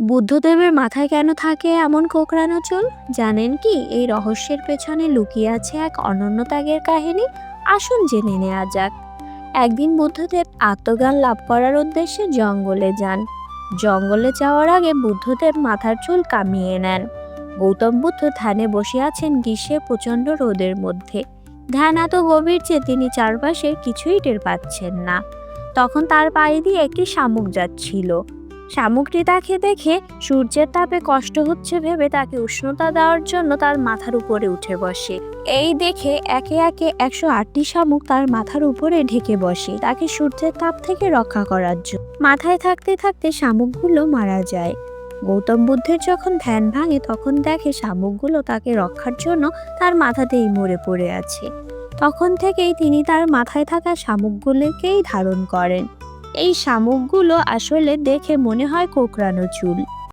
বুদ্ধদেবের মাথায় কেন থাকে এমন কোকড়ানো চুল? জানেন কি, এই রহস্যের পেছনে লুকিয়ে আছে এক অনন্য ত্যাগের কাহিনী। আসুন জেনে নেওয়া যাক। একদিন বুদ্ধদেব আত্মজ্ঞান লাভ করার উদ্দেশ্যে জঙ্গলে যান। জঙ্গলে যাওয়ার আগে বুদ্ধদেব মাথার চুল কামিয়ে নেন। গৌতম বুদ্ধ ধ্যানে বসে আছেন গ্রীষ্মে প্রচণ্ড রোদের মধ্যে। ধ্যান এত গভীর যে তিনি চারপাশে কিছুই টের পাচ্ছেন না। তখন তার পায়ে দিয়ে একটি শামুক যাচ্ছিল। শামুকটি তাকে দেখে সূর্যের তাপে কষ্ট হচ্ছে ভেবে তাকে উষ্ণতা দেওয়ার জন্য তার মাথার উপরে উঠে বসে। এই দেখে একে একে একশো আটটি শামুক তার মাথার উপরে ঢেকে বসে। তাকে সূর্যের তাপ থেকে রক্ষা করার জন্য মাথায় থাকতে থাকতে শামুকগুলো মারা যায়। গৌতম বুদ্ধের যখন ধ্যান ভাঙে, তখন দেখে শামুকগুলো তাকে রক্ষার জন্য তার মাথাতেই মরে পড়ে আছে। তখন থেকেই তিনি তার মাথায় থাকা শামুকগুলোকেই ধারণ করেন। এই শামুকগুলো আসলে দেখে মনে হয় কোকড়ানো চুল।